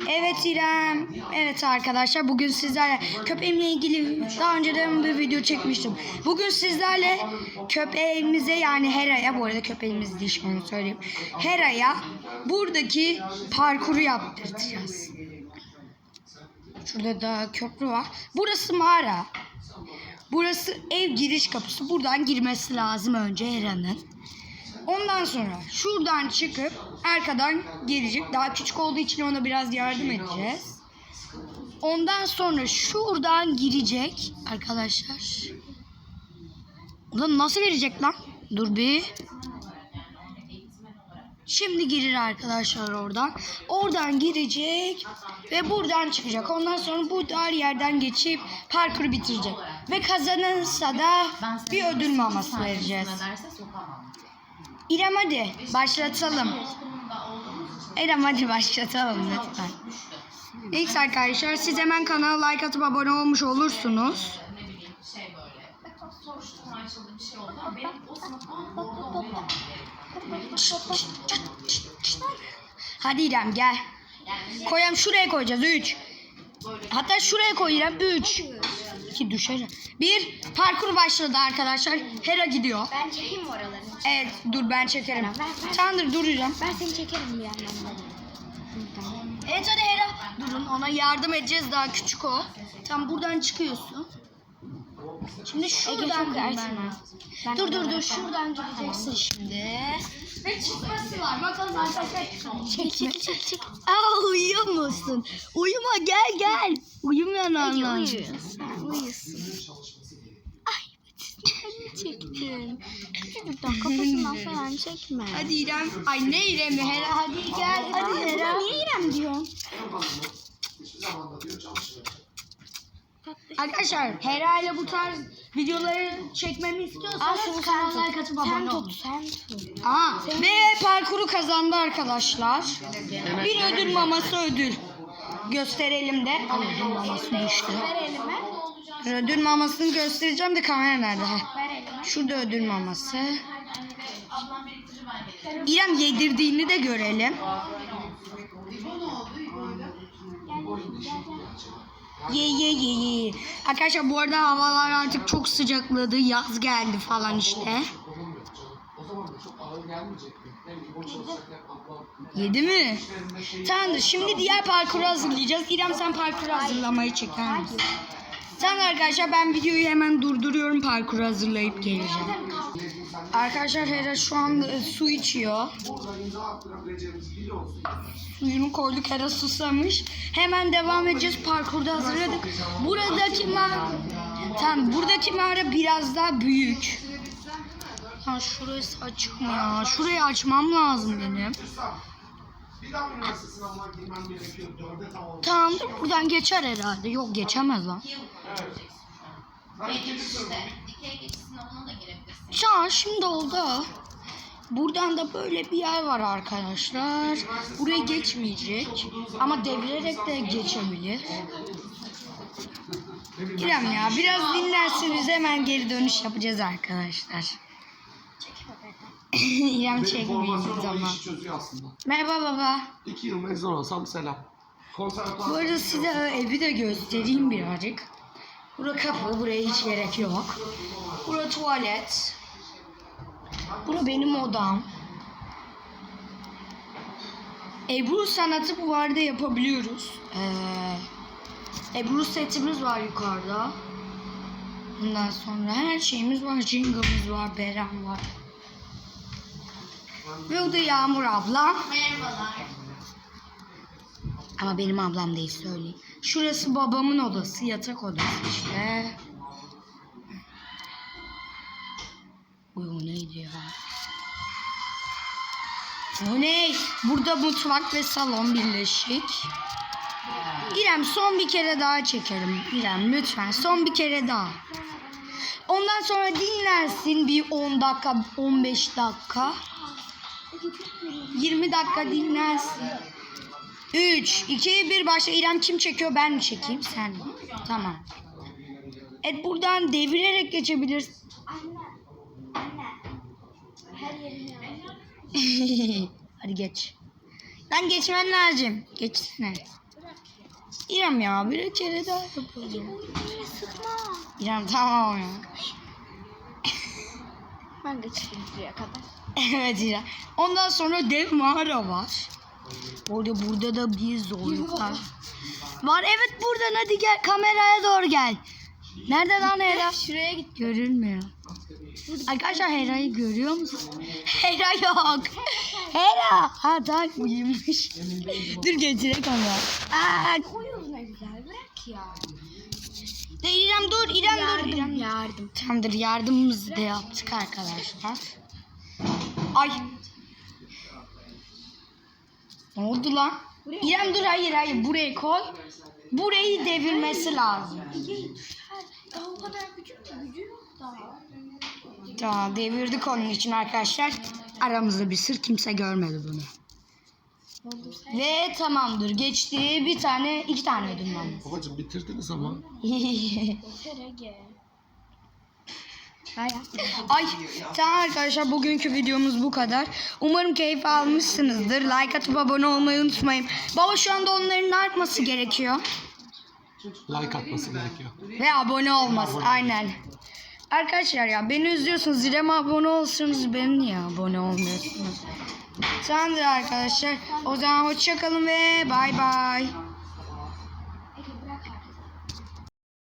Evet İrem. Evet arkadaşlar bugün sizlerle köpeğimle ilgili daha önceden bir video çekmiştim. Bugün sizlerle köpeğimize yani Hera'ya bu arada köpeğimiz şu onu söyleyeyim. Hera'ya buradaki parkuru yaptıracağız. Şurada da köprü var. Burası mağara. Burası ev giriş kapısı. Buradan girmesi lazım önce Hera'nın. Ondan sonra şuradan çıkıp arkadan gelecek. Daha küçük olduğu için ona biraz yardım edeceğiz. Ondan sonra şuradan girecek arkadaşlar. Ulan nasıl verecek lan? Dur bir. Şimdi girir arkadaşlar oradan. Oradan girecek ve buradan çıkacak. Ondan sonra bu dar yerden geçip parkuru bitirecek. Ve kazanırsa da bir ödül maması vereceğiz. İrem hadi başlatalım. İrem hadi başlatalım lütfen. İlk arkadaşlar siz hemen kanala like atıp abone olmuş olursunuz. Hadi İrem gel. Koyalım şuraya koyacağız 3. Hatta şuraya koy İrem 3. 2 düşer. 1 parkur başladı arkadaşlar. Hera gidiyor. Ben çekeyim oraları. Evet dur ben çekerim. Tanrı duracağım. Ben seni çekerim bir yandan. Evet hadi Hera. Durun ona yardım edeceğiz daha küçük o. Tam buradan çıkıyorsun. Şimdi şuradan. Ben Dur dur dur şuradan gireceksin şimdi. Ve çıkması var. Bakalım arkadaşlar çıkalım. Çek çek çek çek. Aa uyuyor musun? Uyuma gel gel. Uyumayan anlar. uyuyor. Sen uyuyorsun. Ay ben çektim. Buradan kafasından falan çekme. Hadi İrem. Ay ne İrem'i Hera hadi gel. Hadi Hera. niye İrem diyorsun? Arkadaşlar Hera ile bu tarz videoları çekmemi istiyorsanız kanala like atıp abone Sen olun. tut sen tut. Aa, ve parkuru kazandı arkadaşlar. Bir ödül maması ödül. Gösterelim de. Ödül maması düştü. Ver elime. Ödül mamasını göstereceğim de kamera nerede? Şurada ödül maması. İrem yedirdiğini de görelim. Ye ye ye ye. Arkadaşlar bu arada havalar artık çok sıcakladı. Yaz geldi falan işte. Yedi mi? Tamamdır. Şimdi diğer parkuru hazırlayacağız. İrem sen parkuru hazırlamayı çeker misin? Tamam arkadaşlar ben videoyu hemen durduruyorum. Parkuru hazırlayıp geleceğim. Arkadaşlar Hera şu an e, su içiyor. Suyunu koyduk Hera susamış. Hemen devam edeceğiz. Parkurda hazırladık. Buradaki mağara... Tamam buradaki mağara biraz daha büyük. Ha şurası açık mı ya? Şurayı açmam lazım benim. Tamamdır buradan geçer herhalde. Yok geçemez lan. Dikey da girebilirsin. Şu an şimdi oldu. Buradan da böyle bir yer var arkadaşlar. Buraya geçmeyecek. Ama devirerek de geçebilir. İrem ya biraz dinlerseniz hemen geri dönüş yapacağız arkadaşlar. İrem bir zaman. Merhaba baba. İki yıl mezun olsam selam. Bu arada size evi de göstereyim birazcık. Bura kapı, buraya hiç gerek yok. Bura tuvalet. Bura benim odam. Ebru sanatı bu arada yapabiliyoruz. Ee, Ebru setimiz var yukarıda. Ondan sonra her şeyimiz var. Jingle'ımız var, Beren var. Ve o da Yağmur abla. Merhabalar. Ama benim ablam değil söyleyeyim. Şurası babamın odası, yatak odası işte. Uy neydi ya? O ne? Burada mutfak ve salon birleşik. İrem son bir kere daha çekerim. İrem lütfen son bir kere daha. Ondan sonra dinlersin bir 10 dakika, 15 dakika. 20 dakika dinlersin. 3, 2, 1 başla. İrem kim çekiyor? Ben mi çekeyim? Sen mi? Tamam. Evet buradan devirerek geçebilirsin. Hadi geç. Lan geçmen lazım. Geçsene. İrem ya bir kere daha yapalım. İrem tamam ya. Ben geçtim buraya kadar. Evet İrem. Ondan sonra dev mağara var. Orada burada da bir zorluklar var. Evet buradan hadi gel kameraya doğru gel. Nerede lan Hera? Şuraya git. Görünmüyor. Arkadaşlar Hera'yı görüyor musun? Hera yok. Hera. Ha daha uyumuş. Dur getirek onu. Aa, Uyuz ne güzel. Bırak ya. de İrem dur İrem dur. İrem. Yardım yardım. Tamamdır yardımımızı da yaptık arkadaşlar. Ay. Ne oldu lan? İrem dur hayır hayır buraya koy. Burayı devirmesi lazım. Daha o kadar küçük ki gücü yok daha. Tamam devirdik onun için arkadaşlar. Aramızda bir sır kimse görmedi bunu. Ve tamamdır geçti bir tane iki tane ödül var. Babacım bitirdiniz ama. Ay tamam arkadaşlar bugünkü videomuz bu kadar. Umarım keyif almışsınızdır. Like atıp abone olmayı unutmayın. Baba şu anda onların ne yapması gerekiyor? Like atması gerekiyor. Ve abone olması aynen. Arkadaşlar ya beni üzüyorsunuz. İrem'e abone olsanız benim niye abone olmuyorsunuz? Tamamdır arkadaşlar. O zaman hoşçakalın ve bay bay.